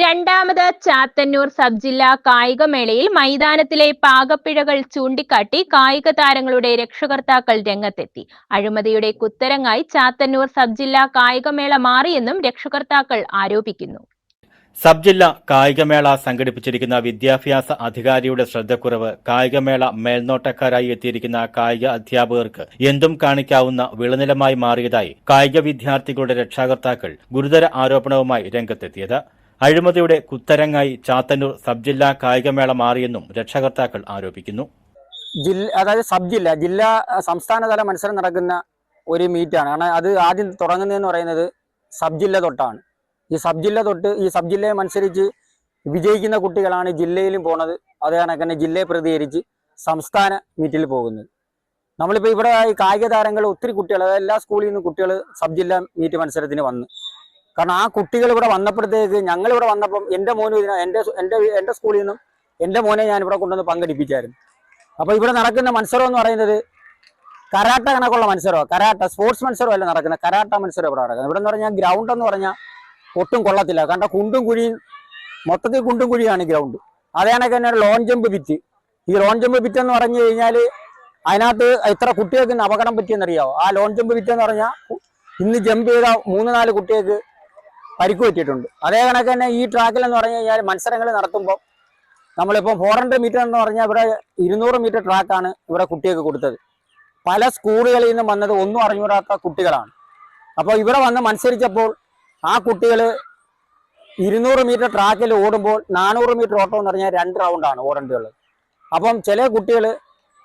രണ്ടാമത് ചാത്തന്നൂർ സബ് ജില്ലാ കായികമേളയിൽ മൈതാനത്തിലെ പാകപ്പിഴകൾ ചൂണ്ടിക്കാട്ടി കായിക താരങ്ങളുടെ രക്ഷകർത്താക്കൾ രംഗത്തെത്തി. അഴിമതിയുടെ കുത്തരങ്ങായി ചാത്തന്നൂർ സബ് ജില്ലാ കായികമേള മാറിയെന്നും രക്ഷകർത്താക്കൾ ആരോപിക്കുന്നു. സബ് ജില്ലാ കായികമേള സംഘടിപ്പിച്ചിരിക്കുന്ന വിദ്യാഭ്യാസ അധികാരിയുടെ ശ്രദ്ധക്കുറവ് കായികമേള മേൽനോട്ടക്കാരായി എത്തിയിരിക്കുന്ന കായിക അധ്യാപകർക്ക് എന്തും കാണിക്കാവുന്ന വിളനിലമായി മാറിയതായി കായിക വിദ്യാർത്ഥികളുടെ രക്ഷാകർത്താക്കൾ ഗുരുതര ആരോപണവുമായി രംഗത്തെത്തിയത്. അഴിമതിയുടെ കുത്തരങ്ങായി ചാത്തന്നൂർ സബ് ജില്ലാ കായികമേള മാറിയെന്നും രക്ഷകർത്താക്കൾ ആരോപിക്കുന്നു. ജില്ല അതായത് സബ് ജില്ല ജില്ലാ സംസ്ഥാനതല മത്സരം നടക്കുന്ന ഒരു മീറ്റാണ്. കാരണം അത് ആദ്യം തുടങ്ങുന്നതെന്ന് പറയുന്നത് സബ് ജില്ല തൊട്ടാണ്. ഈ സബ് ജില്ല തൊട്ട് ഈ സബ് ജില്ലയെ മത്സരിച്ച് വിജയിക്കുന്ന കുട്ടികളാണ് ജില്ലയിലും പോണത്. അതേ കണക്ക് തന്നെ ജില്ലയെ പ്രതികരിച്ച് സംസ്ഥാന മീറ്റിൽ പോകുന്നത്. നമ്മളിപ്പോൾ ഇവിടെ ഈ കായിക താരങ്ങൾ ഒത്തിരി കുട്ടികൾ അതായത് എല്ലാ സ്കൂളിൽ നിന്നും കുട്ടികൾ സബ് ജില്ലാ മീറ്റ് മത്സരത്തിന് വന്നു. കാരണം ആ കുട്ടികൾ ഇവിടെ വന്നപ്പോഴത്തേക്ക് ഞങ്ങൾ ഇവിടെ വന്നപ്പം എന്റെ മോനും എന്റെ എന്റെ എന്റെ സ്കൂളിൽ നിന്നും എന്റെ മോനെ ഞാൻ ഇവിടെ കൊണ്ടുവന്ന് പങ്കെടുപ്പിച്ചായിരുന്നു. അപ്പോൾ ഇവിടെ നടക്കുന്ന മത്സരം എന്ന് പറയുന്നത് കരാട്ട കണക്കുള്ള മത്സരമാണ് കരാട്ട സ്പോർട്സ് മത്സരമല്ല നടക്കുന്നത്. കരാട്ട മത്സരം ഇവിടെ നടക്കുന്നത്. ഇവിടെ എന്ന് പറഞ്ഞാൽ ഗ്രൗണ്ട് എന്ന് പറഞ്ഞാൽ ഒട്ടും കൊള്ളത്തില്ല. കാരണം കുണ്ടും കുഴിയും മൊത്തത്തിൽ കുണ്ടും കുഴിയാണ് ഗ്രൗണ്ട് അതേ തന്നെ ലോൺ ജമ്പ് പിറ്റ് ഈ ലോൺ ജമ്പ് പിറ്റ് എന്ന് പറഞ്ഞു കഴിഞ്ഞാൽ അതിനകത്ത് എത്ര കുട്ടികൾക്ക് അപകടം പറ്റിയെന്നറിയാവോ ആ ലോൺ ജമ്പ് പിറ്റ് എന്ന് പറഞ്ഞാൽ ഇന്ന് ജമ്പ് ചെയ്ത മൂന്ന് നാല് കുട്ടികൾക്ക് പരിക്ക് പറ്റിയിട്ടുണ്ട്. അതേ കണക്ക് തന്നെ ഈ ട്രാക്കിൽ എന്ന് പറഞ്ഞു കഴിഞ്ഞാൽ മത്സരങ്ങൾ നടത്തുമ്പോൾ നമ്മളിപ്പോൾ ഫോർ ഹൺഡ്രഡ് മീറ്റർ എന്ന് പറഞ്ഞാൽ ഇവിടെ ഇരുന്നൂറ് മീറ്റർ ട്രാക്കാണ് ഇവിടെ കുട്ടികൾക്ക് കൊടുത്തത്. പല സ്കൂളുകളിൽ നിന്നും വന്നത് ഒന്നും അറിഞ്ഞുകൂടാത്ത കുട്ടികളാണ്. അപ്പോൾ ഇവിടെ വന്ന് മത്സരിച്ചപ്പോൾ ആ കുട്ടികൾ ഇരുന്നൂറ് മീറ്റർ ട്രാക്കിൽ ഓടുമ്പോൾ നാനൂറ് മീറ്റർ ഓട്ടം എന്ന് പറഞ്ഞാൽ രണ്ട് റൗണ്ടാണ് ഓടേണ്ടതുള്ളത് അപ്പം ചില കുട്ടികൾ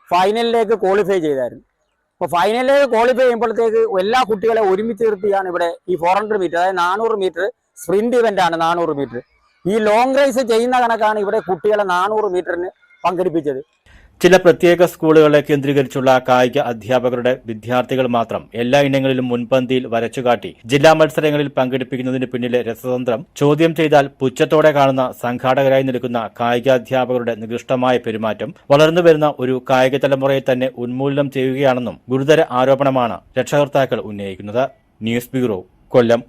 ഫൈനലിലേക്ക് ക്വാളിഫൈ ചെയ്തായിരുന്നു. അപ്പോൾ ഫൈനലിലേക്ക് ക്വാളിഫൈ ചെയ്യുമ്പോഴത്തേക്ക് എല്ലാ കുട്ടികളെ ഒരുമിച്ച് നിർത്തിയാണ് ഇവിടെ ഈ ഫോർ ഹൺഡ്രഡ് മീറ്റർ അതായത് നാനൂറ് മീറ്റർ സ്പ്രിന്റ് ഇവന്റ് ആണ് നാനൂറ് മീറ്റർ ഈ ലോങ് റേസ് ചെയ്യുന്ന കണക്കാണ് ഇവിടെ കുട്ടികളെ നാനൂറ് മീറ്ററിന് പങ്കെടുപ്പിച്ചത്. ചില പ്രത്യേക സ്കൂളുകളെ കേന്ദ്രീകരിച്ചുള്ള കായിക അധ്യാപകരുടെ വിദ്യാർത്ഥികൾ മാത്രം എല്ലാ ഇനങ്ങളിലും മുൻപന്തിയിൽ വരച്ചുകാട്ടി ജില്ലാ മത്സരങ്ങളിൽ പങ്കെടുപ്പിക്കുന്നതിന് പിന്നിലെ രസതന്ത്രം ചോദ്യം ചെയ്താൽ പുച്ഛത്തോടെ കാണുന്ന സംഘാടകരായി നിൽക്കുന്ന കായികാധ്യാപകരുടെ നികൃഷ്ടമായ പെരുമാറ്റം വളർന്നുവരുന്ന ഒരു കായിക തലമുറയെ തന്നെ ഉന്മൂലനം ചെയ്യുകയാണെന്നും ഗുരുതര ആരോപണമാണ് രക്ഷകർത്താക്കൾ ഉന്നയിക്കുന്നത്. News bureau Kollam.